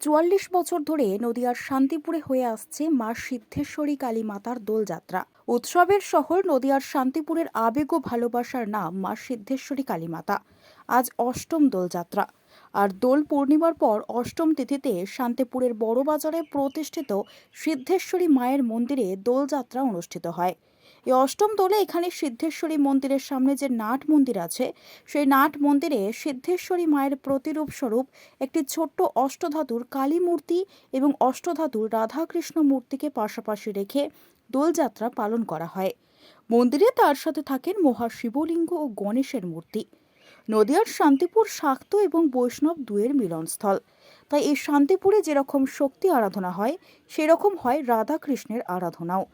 চুয়াল্লিশ বছর ধরে নদিয়ার শান্তিপুরে হয়ে আসছে মা সিদ্ধেশ্বরী কালী মাতার দোলযাত্রা। উৎসবের শহর নদিয়ার শান্তিপুরের আবেগ ও ভালোবাসার নাম মা সিদ্ধেশ্বরী কালী মাতা। আজ অষ্টম দোলযাত্রা। আর দোল পূর্ণিমার পর অষ্টম তিথিতে শান্তিপুরের বড় বাজারে প্রতিষ্ঠিত সিদ্ধেশ্বরী মায়ের মন্দিরে দোলযাত্রা অনুষ্ঠিত হয়। এই অষ্টম দোলে এখানে সিদ্ধেশ্বরী মন্দিরের সামনে যে নাট মন্দির আছে, সেই নাট মন্দিরে সিদ্ধেশ্বরী মায়ের প্রতিরূপ স্বরূপ একটি ছোট্ট অষ্টধাতুর কালী মূর্তি এবং অষ্টধাতুর রাধাকৃষ্ণ মূর্তিকে পাশাপাশি রেখে দোলযাত্রা পালন করা হয়। মন্দিরে তার সাথে থাকেন মহা শিবলিঙ্গ ও গণেশের মূর্তি। নদিয়ার শান্তিপুর শাক্ত এবং বৈষ্ণব দুয়ের মিলনস্থল। তাই এই শান্তিপুরে যেরকম শক্তি আরাধনা হয়, সেরকম হয় রাধাকৃষ্ণের আরাধনাও।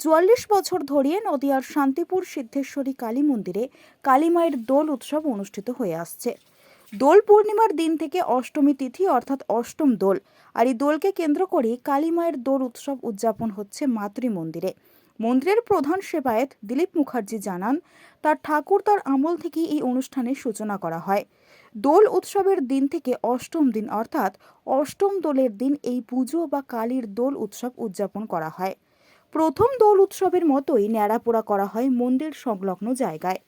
চুয়াল্লিশ বছর ধরিয়ে নদিয়ার শান্তিপুর সিদ্ধেশ্বরী কালী মন্দিরে কালী মায়ের দোল উৎসব অনুষ্ঠিত হয়ে আসছে। দোল পূর্ণিমার দিন থেকে অষ্টমী তিথি অর্থাৎ অষ্টম দোল আর এই দোলকে কেন্দ্র করে কালী মায়ের দোল উৎসব উদযাপন হচ্ছে মাতৃ মন্দিরে। মন্দিরের প্রধান সেবায়েত দিলীপ মুখার্জি জানান, তার ঠাকুর তার আমল থেকেই এই অনুষ্ঠানের সূচনা করা হয়। দোল উৎসবের দিন থেকে অষ্টম দিন অর্থাৎ অষ্টম দোলের দিন এই পুজো বা কালীর দোল উৎসব উদযাপন করা হয়। প্রথম দোল উৎসবের মতোই ন্যাড়াপোড়া করা হয় মন্দির সংলগ্ন জায়গায়।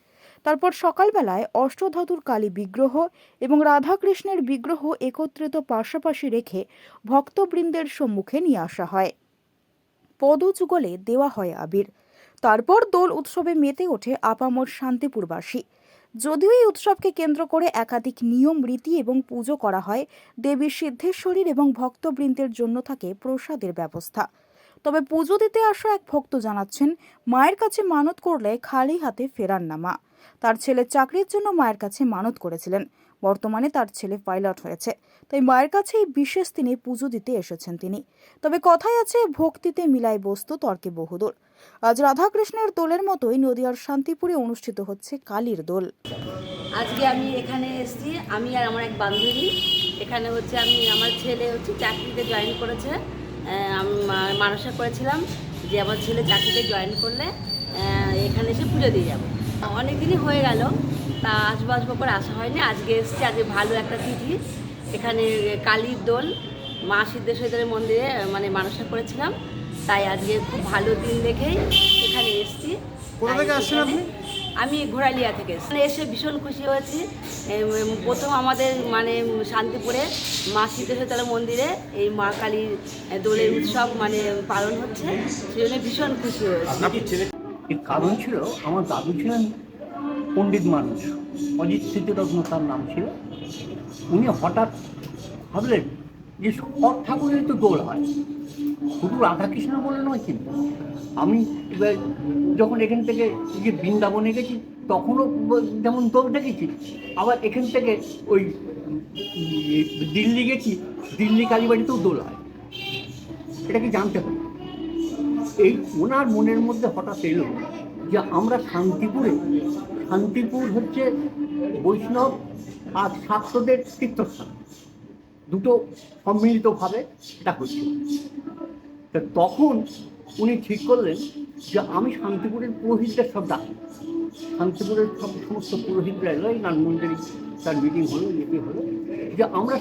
তারপর সকালবেলায় অষ্টধাতুর কালী বিগ্রহ এবং রাধাকৃষ্ণের বিগ্রহ একত্রিত পাশাপাশি রেখে ভক্তবৃন্দের সম্মুখে নিয়ে আসা হয়। পদযুগলে দেওয়া হয় আবির। তারপর দোল উৎসবে মেতে ওঠে আপামর শান্তিপুরবাসী। যদিও এই উৎসবকে কেন্দ্র করে একাধিক নিয়ম, রীতি এবং পুজো করা হয়, দেবী সিদ্ধেশ্বরীর এবং ভক্তবৃন্দের জন্য থাকে প্রসাদের ব্যবস্থা। তবে পুজো দিতে আসা এক ভক্ত জানাচ্ছেন, মায়ের কাছে মানত করলে খালি হাতে ফেরার না মা তার ছেলে চাকরির জন্য মায়ের কাছে মানত করেছিলেন। বর্তমানে তার ছেলে পাইলট হয়েছে। তাই মায়ের কাছে এই বিশেষ দিনে পুজো দিতে এসেছেন তিনি। তবে কথাই আছে, ভক্তিতে মিলাই বস্তু তর্কে বহুদূর। আজ রাধাকৃষ্ণের দোলের মতোই নদিয়ার শান্তিপুরে অনুষ্ঠিত হচ্ছে কালীর দোল। আজকে আমি এখানে এসেছি। আমি আর আমার এক বান্ধবী। এখানে হচ্ছে আমি, আমার ছেলে হচ্ছে চাকরিতে জয়েন করেছে। মানসা করেছিলাম যে আমার ছেলে চাকরিতে জয়েন করলে এখানে এসে পুজো দিয়ে যাব। অনেক দিনই হয়ে গেল তা আসব আসব করে আসা হয়নি। আজকে এসেছি আজকে ভালো একটা তিথি। এখানে কালীর দোল মা সিদ্ধেশ্বরীদের মন্দিরে মানে মানসা করেছিলাম। তাই আজকে খুব ভালো দিন দেখেই এখানে এসেছি। কোথা থেকে আসছেন আপনি? আমি ঘোড়ালিয়া থেকে এসেছি। এসে ভীষণ খুশি হয়েছি। প্রথম আমাদের মানে শান্তিপুরে মা সিদ্ধেশ্বর মন্দিরে এই মা কালীর দোলের উৎসব মানে পালন হচ্ছে। সেই জন্য ভীষণ খুশি হয়েছি। কারণ ছিল আমার দাদু ছিলেন পণ্ডিত মানুষ। অজিত স্মৃতিরত্ন তার নাম ছিল। উনি হঠাৎ ভাবলেন যে সব ঠাকুরেরই তো দোল হয়, শুধু রাধাকৃষ্ণ বলে নয় কিন্তু আমি যখন এখান থেকে যে বৃন্দাবনে গেছি, তখনও যেমন দোল দেখেছি, আবার এখান থেকে ওই দিল্লি গেছি, দিল্লি কালীবাড়িতেও দোল হয়। এটা কি জানতে হবে এই ওনার মনের মধ্যে হঠাৎ এলো যে আমরা শান্তিপুরে, শান্তিপুর হচ্ছে বৈষ্ণব আর শাক্তদের তীর্থস্থান। দুটো সম্মিলিতভাবে এটা হচ্ছে। তা তখন উনি ঠিক করলেন যে আমি শান্তিপুরের পুরোহিতদের সব ডাকি। শান্তিপুরের সব সমস্ত পুরোহিতরা এলো, এই নানমন্দিরে তার মিটিং হলো ইয়ে হলো, যে আমরা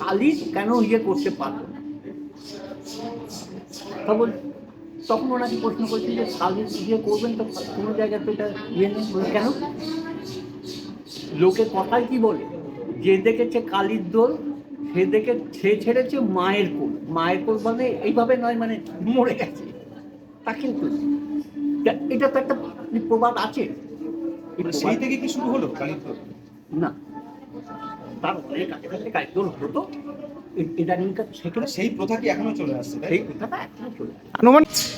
কালীর কেন ইয়ে করতে পারব তখন তখন ওনাকে প্রশ্ন করছেন যে কালী ইয়ে করবেন তো কোনো জায়গায় তো এটা ইয়ে নেই কেন? লোকে কথায় কি বলে? যে দেখেছে কালীর দোল সে দেখে সে ছেড়েছে মায়ের কোল। মায়ের কোল মানে এইভাবে নয় মানে মরে গেছে। তা কিন্তু এটা তো একটা প্রবাদ আছে। মানে সেই থেকে কি শুরু হলো? না। তার অনেক কাছে কাছে কালীর হতো ইদানিংকার সেখানে সেই প্রথা কি এখনও চলে আসছে তাই সেই কথাটা এখনও চলে আসে।